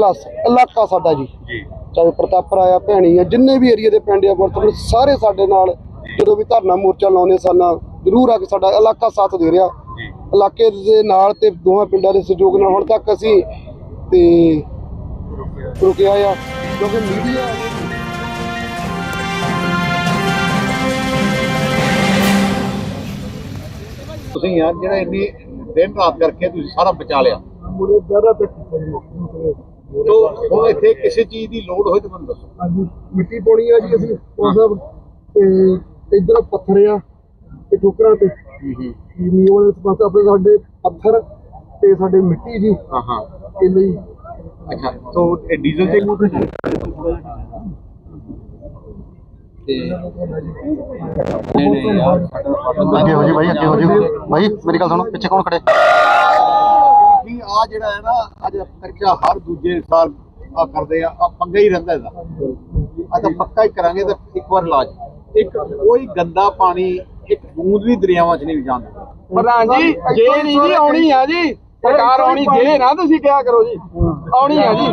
Plus ਇਲਾਕਾ ਸਾਡਾ ਜੀ। ਜੀ। ਚਾਹੇ ਪ੍ਰਤਾਪਰਾ ਆ ਭੈਣੀ ਆ ਜਿੰਨੇ ਵੀ ਏਰੀਆ ਦੇ ਪਿੰਡ ਆ ਵਰਤਮਾਨ ਸਾਰੇ ਸਾਡੇ ਨਾਲ ਜਦੋਂ ਵੀ ਧਰਨਾ ਮੋਰਚਾ ਲਾਉਨੇ ਸਾਨਾ ਜ਼ਰੂਰ ਆ ਕੇ ਸਾਡਾ ਇਲਾਕਾ ਸਾਥ ਦੇ ਰਿਹਾ। ਜੀ। ਇਲਾਕੇ ਦੇ ਨਾਲ ਤੇ ਦੋਹਾਂ ਪਿੰਡਾਂ ਦੇ ਸਹਿਯੋਗ ਨਾਲ ਹੁਣ ਤੱਕ ਅਸੀਂ ਤੇ ਰੁਕਿਆ ਆ ਕਿਉਂਕਿ ਮੀਡੀਆ ਤੁਸੀਂ ਯਾਰ ਜਿਹੜਾ ਇੰਨੀ ਦਿਨ ਰਾਤ ਕਰਕੇ ਤੁਸੀਂ ਸਾਰਾ ਬਚਾ ਲਿਆ। ਮੁਰੇ ਦਰਾ ਤੱਕ ਤੋ ਹੁਣ ਇੱਥੇ ਕਿਸੇ ਚੀਜ਼ ਦੀ ਲੋੜ ਹੋਏ ਤਾਂ ਮੈਨੂੰ ਦੱਸੋ। ਹਾਂਜੀ ਮਿੱਟੀ ਪਾਉਣੀ ਆ ਜੀ ਅਸੀਂ ਉਹ ਸਭ ਤੇ ਇਧਰ ਪੱਥਰ ਆ ਤੇ ਠੋਕਰਾਂ ਤੇ। ਨੀਵਾਂ ਇਸ ਪਾਸੇ ਆਪਣੇ ਸਾਡੇ ਪੱਥਰ ਤੇ ਸਾਡੇ ਮਿੱਟੀ ਜੀ। ਹਾਂ ਹਾਂ। ਇਹ ਲਈ ਅੱਛਾ ਤੋ ਇਹ ਡੀਜ਼ਲ ਤੇ ਤੇ ਨਹੀਂ ਨਹੀਂ ਯਾਰ ਅੱਗੇ ਹੋ ਜੀ ਭਾਈ ਅੱਗੇ ਹੋ ਜੀ ਭਾਈ ਮੇਰੀ ਗੱਲ ਸੁਣੋ ਪਿੱਛੇ ਕੌਣ ਖੜੇ ਆ ਜਿਹੜਾ ਹੈ ਨਾ ਅੱਜ ਕੱਚਾ ਹਰ ਦੂਜੇ ਸਾਲ ਆ ਕਰਦੇ ਆ ਆ ਪੰਗਾ ਹੀ ਰਹਿੰਦਾ ਇਹਦਾ। ਆ ਤਾਂ ਪੱਕਾ ਹੀ ਕਰਾਂਗੇ ਤਾਂ ਇੱਕ ਵਾਰ ਇਲਾਜ। ਇੱਕ ਕੋਈ ਗੰਦਾ ਪਾਣੀ ਇੱਕ ਬੂੰਦ ਵੀ ਦਰਿਆਵਾਂ 'ਚ ਨਹੀਂ ਜਾਣ ਦਿੰਦਾ। ਪ੍ਰਧਾਨ ਜੀ ਜੇ ਨਹੀਂ ਜੀ ਆਉਣੀ ਆ ਜੀ। ਸਰਕਾਰ ਆਉਣੀ ਜੇ ਨਾ ਤੁਸੀਂ ਕਿਹਾ ਕਰੋ ਜੀ। ਆਉਣੀ ਆ ਜੀ।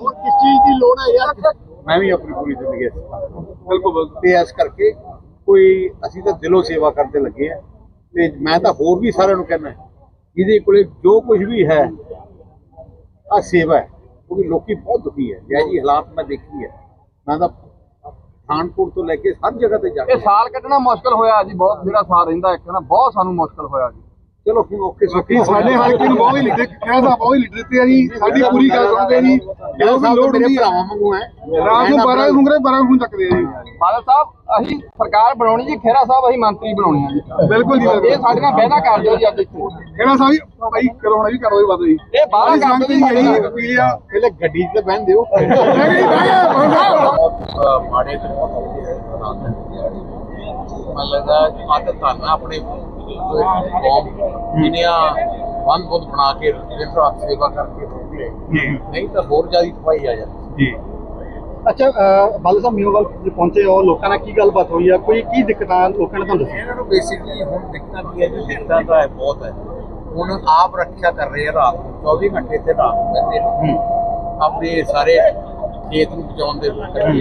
ਹੋਰ ਕਿਸ ਚੀਜ਼ ਦੀ ਲੋੜ ਹੈ ਯਾਰ? ਮੈਂ ਵੀ ਆਪਣੀ ਪੂਰੀ ਜ਼ਿੰਦਗੀ ਇਸ ਬਿਲਕੁਲ। ਤੇ ਇਸ ਕਰਕੇ ਕੋਈ ਅਸੀਂ ਤਾਂ ਦਿਲੋਂ ਸੇਵਾ ਕਰਦੇ ਲੱਗੇ ਆ। ਤੇ ਮੈਂ ਤਾਂ ਹੋਰ ਵੀ ਸਾਰਿਆਂ ਨੂੰ ਕਹਿੰਦਾ ਜਿਹਦੇ ਕੋਲੇ ਜੋ ਕੁਝ ਵੀ ਹੈ ਆ ਸੇਵਾ ਹੈ। ਕਿਉਂਕਿ ਲੋਕੀ ਬਹੁਤ ਦੁਖੀ ਹੈ ਜੈ ਜੀ ਹਾਲਾਤ ਮੈਂ ਦੇਖੀ ਹੈ। ਮੈਂ ਤਾਂ ਪਠਾਨਕੋਟ ਤੋਂ ਲੈ ਕੇ ਹਰ ਜਗ੍ਹਾ ਤੇ ਜਾ ਕੇ ਇਹ ਸਾਲ ਕੱਢਣਾ ਮੁਸ਼ਕਲ ਹੋਇਆ ਜੀ, ਬਹੁਤ ਜਿਹੜਾ ਸਾਲ ਰਹਿੰਦਾ ਇੱਕ ਨਾ, ਬਹੁਤ ਸਾਨੂੰ ਮੁਸ਼ਕਲ ਹੋਇਆ ਜੀ। ਚਲੋ ਹੁਣ ਓਕੇ ਸੋਕੀ ਸਾਡੇ ਹਲਕੇ ਨੂੰ ਬਹੁਤ ਹੀ ਲੀਡਰ ਕਹਿੰਦਾ ਬਹੁਤ ਹੀ ਲੀਡਰ ਦਿੱਤੇ ਆ ਜੀ। ਸਾਡੀ ਪੂਰੀ ਗੱਲ ਸੁਣਦੇ ਜੀ। ਜਦੋਂ ਵੀ ਲੋੜ ਮੇਰੇ ਭਰਾਵਾਂ ਵਾਂਗੂ ਹੈ। ਰਾਤ ਨੂੰ 12 ਹੁੰਗਰੇ 12 ਹੁਣ ਚੱਕਦੇ ਆ ਜੀ। ਬਾਦਲ ਸਾਹਿਬ ਅਸੀਂ ਸਰਕਾਰ ਬਣਾਉਣੀ ਜੀ ਖੇਰਾ ਸਾਹਿਬ ਅਸੀਂ ਮੰਤਰੀ ਬਣਾਉਣੇ ਆ ਜੀ। ਬਿਲਕੁਲ ਜੀ ਇਹ ਸਾਡੀਆਂ ਬਹਿਣਾ ਕਰ ਦਿਓ ਜੀ ਅੱਜ ਇੱਥੇ। ਕਿਹੜਾ ਸਾਹਿਬ ਭਾਈ ਕਰਾਉਣਾ ਵੀ ਕਰੋ ਜੀ ਬਾਤ ਜੀ। ਇਹ ਬਾਹਰ ਕਰ ਸੰਗਤ ਦਿਓ ਜੀ ਜੀ ਇਹੀ ਅਪੀਲ ਆ। ਪਹਿਲੇ ਗੱਡੀ 'ਚ ਤਾਂ ਬਹਿਣ ਦਿਓ। ਜਾ ਮਾੜੇ ਤੇ ਬਹੁਤ ਔਖੇ ਹੈ ਮੈਨੂੰ ਲੱਗਾ ਆਦਤ ਧਾਰਨਾ ਆਪਣੇ ਕੌਮ ਜਿਹਨੇ ਆ ਬੰਦ ਬੁੱਧ ਬਣਾ ਕੇ ਦਿਨ ਰਾਤ ਸੇਵਾ ਕਰਕੇ ਰੋਕ ਲਏ ਨਹੀਂ ਤਾਂ ਹੋਰ ਜ਼ਿਆਦਾ ਤਬਾਹੀ ਆ ਜਾਂਦੀ। ਅੱਛਾ ਬਾਲ ਸਾਹਿਬ ਮੀਓਵਾਲ ਤੁਸੀਂ ਪਹੁੰਚੇ ਹੋ ਲੋਕਾਂ ਨਾਲ ਕੀ ਗੱਲਬਾਤ ਹੋਈ ਆ? ਕੋਈ ਕੀ ਦਿੱਕਤਾਂ ਲੋਕਾਂ ਨੇ ਤੁਹਾਨੂੰ ਦੱਸਿਆ? ਇਹਨਾਂ ਨੂੰ ਬੇਸਿਕਲੀ ਹੁਣ ਦਿੱਕਤਾਂ ਕੀ ਹੈ ਜੀ? ਦਿੱਕਤਾਂ ਤਾਂ ਹੈ ਬਹੁਤ ਹੈ ਹੁਣ ਆਪ ਰੱਖਿਆ ਕਰ ਰਹੇ ਆ ਰਾਤ ਨੂੰ 24 ਘੰਟੇ ਤੇ ਰਾਤ ਨੂੰ ਰਹਿੰਦੇ ਨੇ। ਆਪਣੇ ਸਾਰੇ ਖੇਤ ਨੂੰ ਬਚਾਉਣ ਦੇ ਲਈ।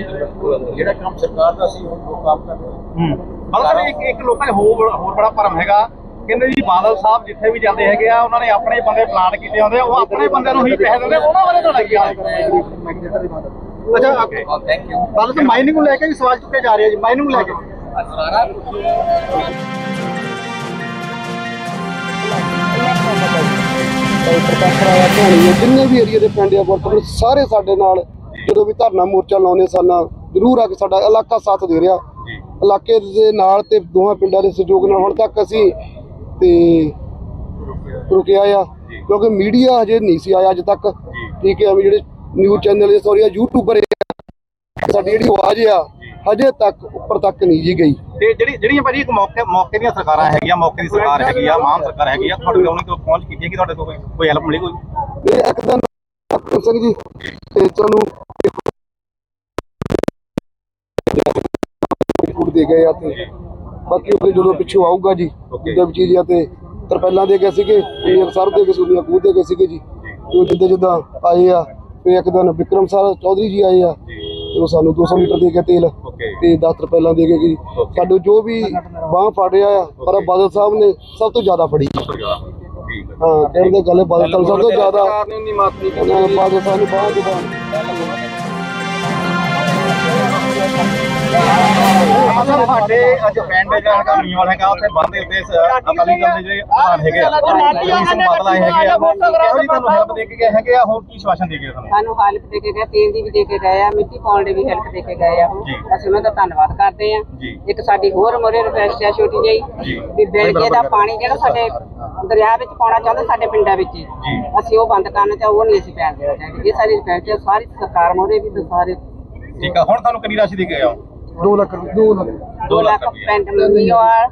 ਜਿਹੜਾ ਕੰਮ ਸਰਕਾਰ ਦਾ ਸੀ ਹੁਣ ਲੋਕ ਆਪ ਕਰ ਰਹੇ ਸਾਹਿਬ ਇੱਕ ਇੱਕ ਲੋਕਾਂ 'ਚ ਹੋਰ ਹੋਰ ਬੜਾ ਭਰਮ ਹੈਗਾ। ਕਹਿੰਦੇ ਜੀ ਬਾਦਲ ਸਾਹਿਬ ਜਿੱਥੇ ਵੀ ਜਾਂਦੇ ਹੈਗੇ ਆ ਉਹਨਾਂ ਨੇ ਆਪਣੇ ਬੰਦੇ ਪਲਾਟ ਕੀਤੇ ਹੁੰਦੇ ਆ ਉਹ ਆਪਣੇ ਬੰਦਿਆਂ ਨੂੰ ਹੀ ਪੈਸੇ ਦਿੰਦੇ ਉਹਨਾਂ ਬਾਰੇ ਤੁਹਾਡਾ ਕੀ ਹਾਲ ਹੈ? ਅੱਛਾ ਥੈਂਕ ਯੂ ਬਾਦਲ ਸਾਹਿਬ ਮਾਈਨਿੰਗ ਨੂੰ ਲੈ ਕੇ ਵੀ ਸਵਾਲ ਚੁੱਕੇ ਜਾ ਰਹੇ ਆ ਜੀ ਮਾਈਨਿੰਗ ਨੂੰ ਲੈ ਕੇ। ਸਾਰਾ ਜਿੰਨੇ ਵੀ ਏਰੀਆ ਦੇ ਪਿੰਡ ਆ ਵਰਤਮਾਨ ਸਾਰੇ ਸਾਡੇ ਨਾਲ ਜਦੋਂ ਵੀ ਧਰਨਾ ਮੋਰਚਾ ਲਾਉਨੇ ਸਾਨਾ ਜ਼ਰੂਰ ਆ ਕੇ ਸਾਡਾ ਇਲਾਕਾ ਸਾਥ ਦੇ ਰਿਹਾ। ਇਲਾਕੇ ਦੇ ਨਾਲ ਤੇ ਦੋਹਾਂ ਪਿੰਡਾਂ ਦੇ ਸਹਿਯੋਗ ਨਾਲ ਹੁਣ ਤੱਕ ਅਸੀਂ ਤੇ ਰੁਕਿਆ ਆ। ਕਿਉਂਕਿ ਮੀਡੀਆ ਹਜੇ ਨਹੀਂ ਸੀ ਆਇਆ ਅੱਜ ਤੱਕ। ਠੀਕ ਹੈ ਵੀ ਜਿਹੜੇ ਨਿਊਜ਼ ਚੈਨਲ ਸੌਰੀ ਆ ਯੂਟਿਊਬਰ ਸਾਡੀ ਜਿਹੜੀ ਆਵਾਜ਼ ਆ ਹਜੇ ਤੱਕ ਉੱਪਰ ਤੱਕ ਨਹੀਂ ਜੀ ਗਈ। ਤੇ ਜਿਹੜੀ ਜਿਹੜੀਆਂ ਭਾਜੀ ਇੱਕ ਮੌਕੇ ਮੌਕੇ ਦੀਆਂ ਸਰਕਾਰਾਂ ਹੈਗੀਆਂ ਮੌਕੇ ਦੀ ਸਰਕਾਰ ਹੈਗੀ ਆ ਮਾਨ ਸਰਕਾਰ ਹੈਗੀ ਆ ਤੁਹਾਡੇ ਕੋਲ ਕੋਈ ਪਹੁੰਚ ਕੀਤੀ ਹੈ ਕਿ ਤੁਹਾਡੇ ਕੋਲ ਕੋਈ ਕੋਈ ਹੈਲਪ ਮਿਲੀ ਕੋਈ? ਇਹ ਇੱਕ ਦਿਨ ਡਾਕਟਰ ਸਿੰਘ ਜੀ ਤੇ ਤੁਹਾਨੂੰ ਦੇ ਗਏ ਆ ਤੇ ਬਾਕੀ ਉਹ ਜਦੋਂ ਪਿੱਛੋਂ ਆਊਗਾ ਜੀ ਜਿੱਦਾਂ ਵੀ ਚੀਜ਼ ਆ ਤੇ ਤਰਪੈਲਾਂ ਦੇ ਗਏ ਸੀਗੇ ਇੰਡੀਅਨ ਸਰ ਦੇ ਗਏ ਸੁਨੀਆ ਕੂਦ ਦੇ ਗਏ ਸੀਗੇ ਜੀ। ਤੇ ਉਹ ਜਿੱਦਾਂ ਜਿੱਦਾਂ ਆਏ ਆ ਤੇ ਇੱਕ ਦਿਨ ਵਿਕਰਮ ਸਰ ਚੌਧਰੀ ਜੀ ਆਏ ਆ ਤੇ ਉਹ ਸਾਨੂੰ 200 ਲੀਟਰ ਦੇ ਕੇ ਤੇਲ। ਤੇ 10 ਤਰਪੈਲਾਂ ਦੇ ਗਏ ਜੀ। ਸਾਡੇ ਜੋ ਵੀ ਬਾਹ ਫੜ ਰਿਹਾ ਆ ਪਰ ਬਾਦਲ ਸਾਹਿਬ ਨੇ ਸਭ ਤੋਂ ਜ਼ਿਆਦਾ ਫੜੀ। ਹਾਂ। ਕਹਿੰਦੇ ਗੱਲ ਹੈ ਬਾਦਲ ਸਾਹਿਬ ਸਭ ਤੋਂ ਜ਼ਿਆਦਾ। ਬਾਦਲ ਸਾਹਿਬ ਨੂੰ ਬਾਹ ਦੁਕਾਨ ਸਾਡੇ ਅੱਜ ਪਿੰਡ ਜਿਹੜਾ ਮੀਵਾਲ ਹੈਗਾ ਉੱਥੇ ਬੰਦੇ ਉੱਤੇ ਅਕਾਲੀ ਦਲ ਦੇ ਜਿਹੜੇ ਪ੍ਰਧਾਨ ਹੈਗੇ ਆ। ਜੀ ਬਾਦਲ ਆਏ ਹੈਗੇ ਆ। ਇਹੋ ਜੀ ਤੁਹਾਨੂੰ ਹੈਲਪ ਦੇ ਕੇ ਗਏ ਹੈਗੇ ਆ? ਹੋਰ ਕੀ ਸ਼ਵਾਸਨ ਦੇ ਗਏ ਤੁਹਾਨੂੰ? ਸਾਨੂੰ ਹੈਲਪ ਦੇ ਕੇ ਗਏ ਤੇਲ ਦੀ ਵੀ ਦੇ ਕੇ ਗਏ ਆ ਮਿੱਟੀ ਪਾਉਣ ਦੀ ਵੀ ਹੈਲਪ ਦੇ ਕੇ ਗਏ ਆ। ਉਹ ਜੀ। ਅਸੀਂ ਉਹਨਾਂ ਦਾ ਧੰਨਵਾਦ ਕਰਦੇ ਆ। ਜੀ। ਇੱਕ ਸਾਡੀ ਹੋਰ ਮੋਰੇ ਰਿਕਵੈਸਟ ਹੈ ਛੋਟੀ ਜੀ। ਜਿਹੀ ਵੀ ਬਿਲਗੇ ਦਾ ਪਾਣੀ ਜਿਹੜਾ ਸਾਡੇ ਦਰਿਆ ਵਿੱਚ ਪਾਉਣਾ ਚਾਹੁੰਦੇ ਸਾਡੇ ਪਿੰਡਾਂ ਵਿੱਚ। ਅਸੀਂ ਉਹ ਬੰਦ ਕਰਨਾ ਚਾਹ ਉਹ ਨਹੀਂ ਅਸੀਂ ਪੈਣ ਦੇਣਾ ਚਾਹੀਦੇ। ਇਹ ਰਿਕਵੈਸਟ ਸਾਰੀ ਸਰਕਾਰ ਮੋਰੇ ਵੀ ਤੇ ਸਾਰੇ ਠੀਕ ਆ ਹੁਣ ਤੁਹਾਨੂੰ ਕਿੰਨੀ ਰਾਸ਼ੀ ਦੇ ਕੇ 2 ਲੱਖ 2 ਲੱਖ। 2 ਲੱਖ ਪਿੰਡ ਮੀਓਵਾਲ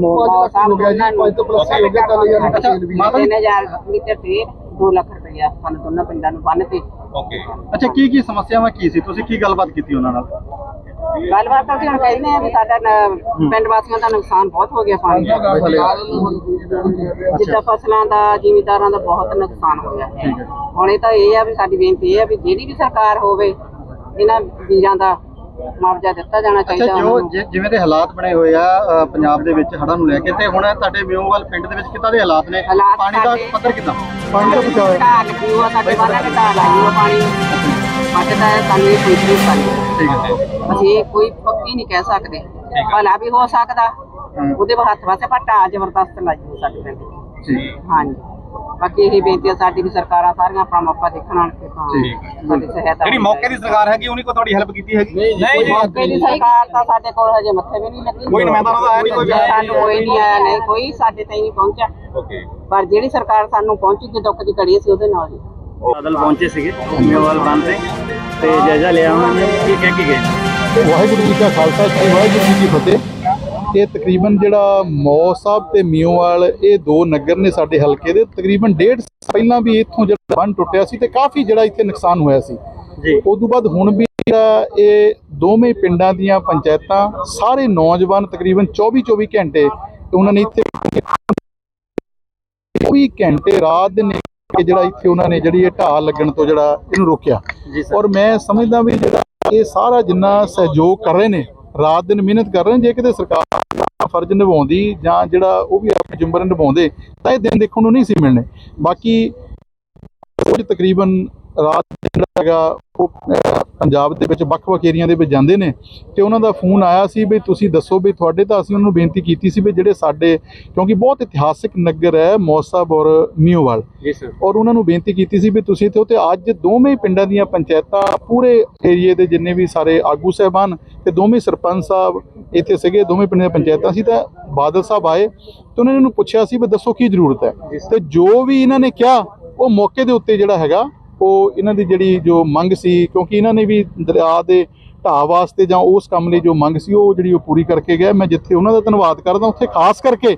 ਮੌਸਮ ਹੋ ਗਿਆ ਜੀ 5 ਤੋਂ ਪਲੱਸ ਹੋ ਗਿਆ ਚੱਲ ਯਾਰ ਤੇਲ ਵੀ। ਮਾਤਾ ਜੀ- 3000 ਲੀਟਰ ਤੇ 2 ਲੱਖ ਰੁਪਇਆ ਸਾਨੂੰ ਦੋਨਾਂ ਪਿੰਡਾਂ ਨੂੰ ਬੰਨ ਤੇ ਓਕੇ। ਅੱਛਾ ਕੀ ਕੀ ਸਮੱਸਿਆਵਾਂ ਕੀ ਸੀ? ਤੁਸੀਂ ਕੀ ਗੱਲਬਾਤ ਕੀਤੀ ਉਹਨਾਂ ਨਾਲ? ਗੱਲਬਾਤ ਤਾਂ ਅਸੀਂ ਹੁਣ ਕਹਿੰਦੇ ਆ ਵੀ ਸਾਡਾ ਨ- ਪਿੰਡ ਵਾਸੀਆਂ ਦਾ ਨੁਕਸਾਨ ਬਹੁਤ ਹੋ ਗਿਆ ਪਾਣੀ ਦਾ। ਜਿੱਦਾਂ ਫਸਲਾਂ ਦਾ ਜ਼ਿਮੀਦਾਰਾਂ ਦਾ ਬਹੁਤ ਨੁਕਸਾਨ ਹੋਇਆ ਹੁਣ ਇਹ ਤਾਂ ਇਹ ਆ ਵੀ ਸਾਡੀ ਬੇਨਤੀ ਇਹ ਆ ਵੀ ਜਿਹੜੀ ਵੀ ਸਰਕਾਰ ਹੋਵੇ ਇਹਨਾਂ ਵੀਰਾਂ ਦਾ ਮੁਆਵਜ਼ਾ ਦਿੱਤਾ ਜਾਣਾ ਚਾਹੀਦਾ ਅੱਛਾ ਜੋ ਜਿਵੇਂ ਦੇ ਹਾਲਾਤ ਬਣੇ ਹੋਏ ਆ ਅ, ਪੰਜਾਬ ਦੇ ਵਿੱਚ ਹੜ੍ਹਾਂ ਨੂੰ ਲੈ ਕੇ ਤੇ ਹੁਣ ਤੁਹਾਡੇ ਮਿਓਵਾਲ ਪਿੰਡ ਦੇ ਵਿੱਚ ਕਿੱਦਾਂ ਦੇ ਹਾਲਾਤ ਨੇ? ਹਾਲਾਤ ਪਾਣੀ ਦਾ ਸਾਡੇ- ਪੱਧਰ ਕਿੱਦਾਂ? ਪਾਣੀ ਦਾ ਬਚਾਅ ਹੈ ਢਾਲ ਲੱਗੀ ਹੋਆ ਸਾਡੇ ਵਾਲਾ ਨੇ ਢਾਲ ਲਾਈ ਹੋਆ ਪਾਣੀ। ਬਚਦਾ ਹੈ ਸਾਨੂੰ ਇਹ ਕੋਈ ਨਹੀਂ ਠੀਕ ਹੈ ਅਸੀਂ ਇਹ ਕੋਈ ਪੱਕੀ ਨਹੀਂ ਕਹਿ ਸਕਦੇ। ਭਲਾ ਵੀ ਹੋ ਸਕਦਾ। ਉਹਦੇ ਹੱਥ ਵਾਸਤੇ ਪਰ ਢਾਲ ਜ਼ਬਰਦਸਤ ਲਾਈ ਹੋ ਸਕਦੀ ਠੀਕ। ਹਾਂਜੀ। ਬਾਕੀ ਇਹ ਬੇਨਤੀ ਹੈ ਸਾਡੀ ਵੀ ਸਰਕਾਰਾਂ ਸਾਰੀਆਂ ਆਪਣਾ ਮੌਕਾ ਦੇਖਣ ਆਣ ਕੇ ਤਾਂ ਸਾਡੀ ਸਹਾਇਤਾ ਜਿਹੜੀ ਮੌਕੇ ਦੀ ਸਰਕਾਰ ਹੈਗੀ ਉਹਨੇ ਕੋ ਤੁਹਾਡੀ ਹੈਲਪ ਕੀਤੀ ਹੈਗੀ? ਨਹੀਂ ਮੌਕੇ ਦੀ ਸਰਕਾਰ ਤਾਂ ਸਾਡੇ ਕੋਲ ਹਜੇ ਮੱਥੇ ਵੀ ਨਹੀਂ ਲੱਗੀ। ਕੋਈ ਨੁਮਾਇੰਦਾ ਉਹਨਾਂ ਦਾ ਆਇਆ ਨਹੀਂ ਕੋਈ ਵੀ? ਸਾਨੂੰ ਕੋਈ ਨਹੀਂ ਆਇਆ। ਨਹੀਂ ਕੋਈ ਸਾਡੇ ਤਾਈਂ ਨਹੀਂ ਪਹੁੰਚਿਆ। ਓਕੇ। ਪਰ ਜਿਹੜੀ ਸਰਕਾਰ ਸਾਨੂੰ ਪਹੁੰਚੀ ਜੇ ਦੁੱਖ ਦੀ ਘੜੀ ਸੀ ਉਹਦੇ ਨਾਲ ਹੀ। ਬਾਦਲ ਪਹੁੰਚੇ ਸੀਗੇ ਮੇਵਾਲ ਬੰਨ ਤੇ ਤੇ ਜਾਇਜ਼ਾ ਲਿਆ ਉਹਨਾਂ ਨੇ ਕੀ ਕਹਿ ਕੇ ਗਏ? ਵਾਹਿਗੁਰੂ ਜੀ ਕਾ ਖਾਲਸਾ ਸ੍ਰੀ ਵਾਹਿਗੁਰੂ ਜੀ ਕੀ ਫਤਿਹ। ਇਹ ਤਕਰੀਬਨ ਜਿਹੜਾ ਮੌ ਸਾਹਿਬ ਤੇ ਮੀਓਵਾਲ ਇਹ ਦੋ ਨਗਰ ਨੇ ਸਾਡੇ ਹਲਕੇ ਦੇ। ਤਕਰੀਬਨ ਡੇਢ ਪਹਿਲਾਂ ਵੀ ਇੱਥੋਂ ਜਿਹੜਾ ਬੰਨ ਟੁੱਟਿਆ ਸੀ ਤੇ ਕਾਫੀ ਜਿਹੜਾ ਇੱਥੇ ਨੁਕਸਾਨ ਹੋਇਆ ਸੀ। ਜੀ। ਉਸ ਤੋਂ ਬਾਅਦ ਹੁਣ ਵੀ ਇਹ ਦੋਵੇਂ ਪਿੰਡਾਂ ਦੀਆਂ ਪੰਚਾਇਤਾਂ ਸਾਰੇ ਨੌਜਵਾਨ ਤਕਰੀਬਨ 24 24 ਘੰਟੇ ਉਹਨਾਂ ਨੇ ਇੱਥੇ 24 ਘੰਟੇ ਰਾਤ ਇੱਕ ਜਿਹੜਾ ਇੱਥੇ ਉਹਨਾਂ ਨੇ ਜਿਹੜੀ ਇਹ ਢਾਹ ਲੱਗਣ ਤੋਂ ਜਿਹੜਾ ਇਹਨੂੰ ਰੋਕਿਆ। ਔਰ ਮੈਂ ਸਮਝਦਾ ਵੀ ਜਿਹੜਾ ਇਹ ਸਾਰਾ ਜਿੰਨਾ ਸਹਿਯੋਗ ਕਰ ਰਹੇ ਨੇ ਰਾਤ ਦਿਨ ਮਿਹਨਤ ਕਰ ਰਹੇ ਜੇ ਕਿਤੇ ਸਰਕਾਰ ਫਰਜ਼ ਨਿਭਾਉਂਦੀ ਜਾਂ ਜਿਹੜਾ ਉਹ ਵੀ ਆਪਣੀ ਜ਼ਿੰਮੇਵਾਰੀ ਨਿਭਾਉਂਦੇ, ਤਾਂ ਇਹ ਦਿਨ ਦੇਖਣ ਨੂੰ ਨਹੀਂ ਸੀ ਮਿਲਣੇ। ਬਾਕੀ ਕੁਝ ਤਕਰੀਬਨ ਰਾਤ ਨੂੰ ਜਿਹੜਾ ਹੈਗਾ ਉਹ ਪੰਜਾਬ ਦੇ ਵਿੱਚ ਵੱਖ-ਵੱਖ ਏਰੀਆ ਦੇ ਵਿੱਚ ਜਾਂਦੇ ਨੇ ਤੇ ਉਹਨਾਂ ਦਾ ਫੋਨ ਆਇਆ ਸੀ ਵੀ ਤੁਸੀਂ ਦੱਸੋ ਵੀ ਤੁਹਾਡੇ ਤਾਂ ਅਸੀਂ ਉਹਨਾਂ ਨੂੰ ਬੇਨਤੀ ਕੀਤੀ ਸੀ ਵੀ ਜਿਹੜੇ ਸਾਡੇ ਕਿਉਂਕਿ ਬਹੁਤ ਇਤਿਹਾਸਿਕ ਨਗਰ ਹੈ ਮੌਸਾਬ ਔਰ ਮੀਓਵਾਲ ਜੀ ਸਰ। ਔਰ ਉਹਨਾਂ ਨੂੰ ਬੇਨਤੀ ਕੀਤੀ ਸੀ ਵੀ ਤੁਸੀਂ ਤੇ ਅੱਜ ਦੋਵੇਂ ਪਿੰਡਾਂ ਦੀਆਂ ਪੰਚਾਇਤਾਂ ਪੂਰੇ ਏਰੀਏ ਦੇ ਜਿੰਨੇ ਵੀ ਸਾਰੇ ਆਗੂ ਸਹਿਬਾਨ ਤੇ ਦੋਵੇਂ ਸਰਪੰਚ ਸਾਹਿਬ ਇੱਥੇ ਸੀਗੇ ਦੋਵੇਂ ਪਿੰਡਾਂ ਦੀਆਂ ਪੰਚਾਇਤਾਂ ਸੀ ਤਾਂ ਬਾਦਲ ਸਾਹਿਬ ਆਏ ਤੇ ਉਹਨਾਂ ਨੇ ਇਹਨੂੰ ਪੁੱਛਿਆ ਸੀ ਵੀ ਦੱਸੋ ਕੀ ਜ਼ਰੂਰਤ ਹੈ। ਤੇ ਜੋ ਵੀ ਇਹਨਾਂ ਨੇ ਕਿਹਾ ਉਹ ਮੌਕੇ ਦੇ ਉੱਤੇ ਜਿਹੜਾ ਹੈਗਾ ਉਹ ਇਹਨਾਂ ਦੀ ਜਿਹੜੀ ਜੋ ਮੰਗ ਸੀ, ਕਿਉਂਕਿ ਇਹਨਾਂ ਨੇ ਵੀ ਦਰਿਆ ਦੇ ਢਾਹ ਵਾਸਤੇ ਜਾਂ ਉਸ ਕੰਮ ਲਈ ਜੋ ਮੰਗ ਸੀ, ਉਹ ਜਿਹੜੀ ਉਹ ਪੂਰੀ ਕਰਕੇ ਗਿਆ ਮੈਂ ਜਿੱਥੇ ਉਹਨਾਂ ਦਾ ਧੰਨਵਾਦ ਕਰਦਾ, ਉੱਥੇ ਖਾਸ ਕਰਕੇ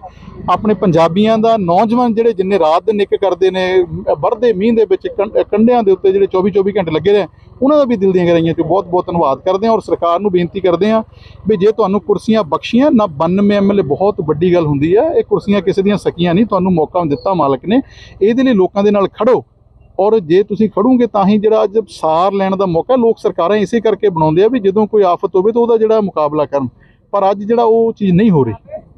ਆਪਣੇ ਪੰਜਾਬੀਆਂ ਦਾ, ਨੌਜਵਾਨ ਜਿਹੜੇ ਜਿੰਨੇ ਰਾਤ ਦੇ ਨਿੱਕ ਕਰਦੇ ਨੇ, ਵਰਦੇ ਮੀਂਹ ਦੇ ਵਿੱਚ ਕੰ- ਕੰਢਿਆਂ ਦੇ ਉੱਤੇ ਜਿਹੜੇ 24 24 ਘੰਟੇ ਲੱਗੇ ਰਹੇ, ਉਹਨਾਂ ਦਾ ਵੀ ਦਿਲ ਦੀਆਂ ਗਹਿਰਾਈਆਂ 'ਚ ਬਹੁਤ ਬਹੁਤ ਧੰਨਵਾਦ ਕਰਦੇ ਹਾਂ ਔਰ ਸਰਕਾਰ ਨੂੰ ਬੇਨਤੀ ਕਰਦੇ ਹਾਂ ਵੀ ਜੇ ਤੁਹਾਨੂੰ ਕੁਰਸੀਆਂ ਬਖਸ਼ੀਆਂ, ਨਾ 92 ਐਮਐਲਏ ਬਹੁਤ ਵੱਡੀ ਗੱਲ ਹੁੰਦੀ ਹੈ। ਇਹ ਕੁਰਸੀਆਂ ਕਿਸੇ ਦੀਆਂ ਸਕੀਆਂ ਨਹੀਂ, ਤੁਹਾਨੂੰ ਮੌਕਾ ਦਿੱਤਾ ਮਾਲਕ ਨੇ। ਇਹਦੇ ਲਈ ਲੋਕਾਂ ਦੇ ਨਾਲ ਖੜੋ। ਔਰ ਜੇ ਤੁਸੀਂ ਖੜੋਗੇ ਤਾਂ ਹੀ ਜਿਹੜਾ ਅੱਜ ਸਾਰ ਲੈਣ ਦਾ ਮੌਕਾ ਲੋਕ ਸਰਕਾਰਾਂ ਇਸੇ ਕਰਕੇ ਬਣਾਉਂਦੇ ਆ ਵੀ ਜਦੋਂ ਕੋਈ ਆਫਤ ਹੋਵੇ ਤਾਂ ਉਹਦਾ ਜਿਹੜਾ ਮੁਕਾਬਲਾ ਕਰਨ। ਪਰ ਅੱਜ ਜਿਹੜਾ ਉਹ ਚੀਜ਼ ਨਹੀਂ ਹੋ ਰਹੀ।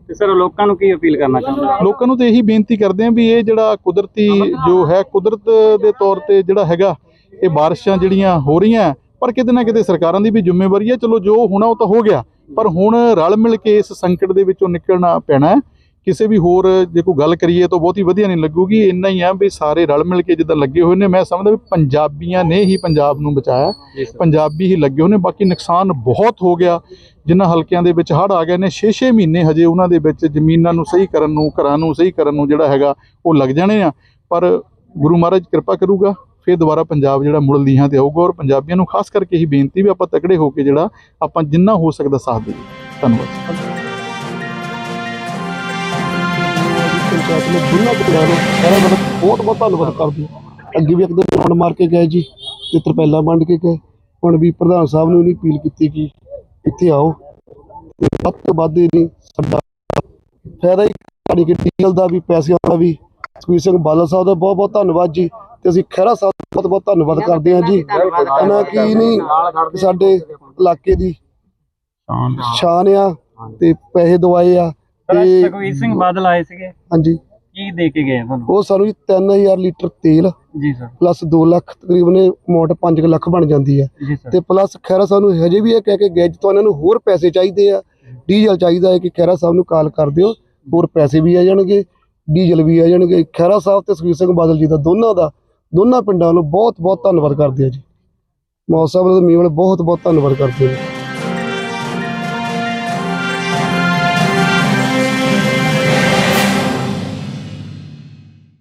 ਤੇ ਸਰ ਲੋਕਾਂ ਨੂੰ ਕੀ ਅਪੀਲ ਕਰਨਾ ਚਾਹੁੰਦੇ ਲੋਕਾਂ ਨੂੰ ਤਾਂ ਇਹੀ ਬੇਨਤੀ ਕਰਦੇ ਆ ਵੀ ਇਹ ਜਿਹੜਾ ਕੁਦਰਤੀ ਜੋ ਹੈ ਕੁਦਰਤ ਦੇ ਤੌਰ ਤੇ ਜਿਹੜਾ ਹੈਗਾ ਇਹ ਬਾਰਿਸ਼ਾਂ ਜਿਹੜੀਆਂ ਹੋ ਰਹੀਆਂ ਪਰ ਕਿਤੇ ਨਾ ਕਿਤੇ ਸਰਕਾਰਾਂ ਦੀ ਵੀ ਜ਼ਿੰਮੇਵਾਰੀ ਹੈ। ਚਲੋ ਜੋ ਹੋਣਾ ਉਹ ਤਾਂ ਹੋ ਗਿਆ ਪਰ ਹੁਣ ਰਲ ਮਿਲ ਕੇ ਇਸ ਸੰਕਟ ਦੇ ਵਿੱਚੋਂ ਨਿਕਲਣਾ ਪੈਣਾ ਹੈ। ਕਿਸੇ ਵੀ ਹੋਰ ਜੇ ਕੋਈ ਗੱਲ ਕਰੀਏ ਤਾਂ ਬਹੁਤੀ ਵਧੀਆ ਨਹੀਂ ਲੱਗੂਗੀ। ਇੰਨਾ ਹੀ ਆ ਵੀ ਸਾਰੇ ਰਲ ਮਿਲ ਕੇ ਜਿੱਦਾਂ ਲੱਗੇ ਹੋਏ ਨੇ ਮੈਂ ਸਮਝਦਾ ਵੀ ਪੰਜਾਬੀਆਂ ਨੇ ਹੀ ਪੰਜਾਬ ਨੂੰ ਬਚਾਇਆ। ਪੰਜਾਬੀ ਹੀ ਲੱਗੇ ਹੋਏ ਨੇ ਬਾਕੀ ਨੁਕਸਾਨ ਬਹੁਤ ਹੋ ਗਿਆ। ਜਿਨ੍ਹਾਂ ਹਲਕਿਆਂ ਦੇ ਵਿੱਚ ਹੜ੍ਹ ਆ ਗਏ ਨੇ 6-6 ਮਹੀਨੇ ਹਜੇ ਉਹਨਾਂ ਦੇ ਵਿੱਚ ਜ਼ਮੀਨਾਂ ਨੂੰ ਸਹੀ ਕਰਨ ਨੂੰ ਘਰਾਂ ਨੂੰ ਸਹੀ ਕਰਨ ਨੂੰ ਜਿਹੜਾ ਹੈਗਾ ਉਹ ਲੱਗ ਜਾਣੇ ਆ। ਪਰ ਗੁਰੂ ਮਹਾਰਾਜ ਕਿਰਪਾ ਕਰੂਗਾ ਫਿਰ ਦੁਬਾਰਾ ਪੰਜਾਬ ਜਿਹੜਾ ਮੁੜ ਲੀਹਾਂ ਤੇ ਆਊਗਾ। ਔਰ ਪੰਜਾਬੀਆਂ ਨੂੰ ਖਾਸ ਕਰਕੇ ਹੀ ਬੇਨਤੀ ਵੀ ਆਪਾਂ ਤਕੜੇ ਹੋ ਕੇ ਜਿਹੜਾ ਆਪਾਂ ਜਿੰਨਾ ਹੋ ਸਕਦਾ ਸਾਥ ਦੇਈਏ। ਧੰਨਵਾਦ। ਪੰਚਾਇਤ ਨੇ ਦੋਨਾਂ ਪਿੰਡਾਂ ਨੂੰ ਸਾਰਾ ਬਹੁਤ ਬਹੁਤ ਧੰਨਵਾਦ ਕਰਦੀ। ਅੱਗੇ ਵੀ ਇੱਕ ਦਿਨ ਮਾਰ ਕੇ ਗਏ ਜੀ ਤੇ ਤਰਪੈਲਾ ਵੰਡ ਕੇ ਗਏ ਹੁਣ ਵੀ ਪ੍ਰਧਾਨ ਸਾਹਿਬ ਨੂੰ ਨਹੀਂ ਅਪੀਲ ਕੀਤੀ ਕਿ ਇੱਥੇ ਆਓ ਤੇ ਵੱਧ ਤੋਂ ਵੱਧ ਸਾਡਾ ਫਾਇਦਾ ਹੀ ਸਾਡੀ ਕਿ ਡੀਜ਼ਲ ਦਾ ਵੀ ਪੈਸਿਆਂ ਦਾ ਵੀ। ਸੁਖਬੀਰ ਸਿੰਘ ਬਾਦਲ ਸਾਹਿਬ ਦਾ ਬਹੁਤ ਬਹੁਤ ਧੰਨਵਾਦ ਜੀ ਤੇ ਅਸੀਂ ਖਹਿਰਾ ਸਾਹਿਬ ਦਾ ਬਹੁਤ ਬਹੁਤ ਧੰਨਵਾਦ ਕਰਦੇ ਹਾਂ ਜੀ। ਇਹਨਾਂ ਕੀ ਨਹੀਂ ਸਾਡੇ ਇਲਾਕੇ ਦੀ ਸ਼ਾਨ ਆ ਤੇ ਪੈਸੇ ਦਵਾਏ ਆ। ਤੇ ਸੁਖਵੀਰ ਸਿੰਘ ਬਾਦਲ ਆਏ ਸੀਗੇ। ਹਾਂਜੀ। ਕੀ ਦੇ ਕੇ ਗਏ ਤੁਹਾਨੂੰ? ਉਹ ਸਾਨੂੰ ਜੀ 3000 ਲੀਟਰ ਤੇਲ ਜੀ ਸਰ। ਪਲੱਸ 2 ਲੱਖ ਤਕਰੀਬਨ ਅਮਾਉਂਟ 5 ਲੱਖ ਬਣ ਜਾਂਦੀ ਹੈ। ਤੇ ਪਲੱਸ ਖੈਰਾ ਸਾਹਿਬ ਨੂੰ ਹਜੇ ਵੀ ਇਹ ਕਹਿ ਕੇ ਗਏ ਜਿੱਤੋਂ ਇਹਨਾਂ ਨੂੰ ਹੋਰ ਪੈਸੇ ਚਾਹੀਦੇ ਆ। ਡੀਜ਼ਲ ਚਾਹੀਦਾ ਹੈ ਕਿ ਖੈਰਾ ਸਾਹਿਬ ਨੂੰ ਕਾਲ ਕਰ ਦਿਓ ਹੋਰ ਪੈਸੇ ਵੀ ਆ ਜਾਣਗੇ ਡੀਜ਼ਲ ਵੀ ਆ ਜਾਣਗੇ। ਖੈਰਾ ਸਾਹਿਬ ਤੇ ਸੁਖਬੀਰ ਸਿੰਘ ਬਾਦਲ ਜੀ ਦਾ ਦੋਨਾਂ ਦਾ ਦੋਨਾਂ ਪਿੰਡਾਂ ਵੱਲੋਂ ਬਹੁਤ ਬਹੁਤ ਧੰਨਵਾਦ ਕਰਦੇ ਆ ਜੀ। ਮੌਸਾ ਸਾਹਿਬ ਦਾ ਮੀਂਹ ਵਾਲੇ ਬਹੁਤ ਬਹੁਤ ਧੰਨਵਾਦ ਕਰਦੇ ਆ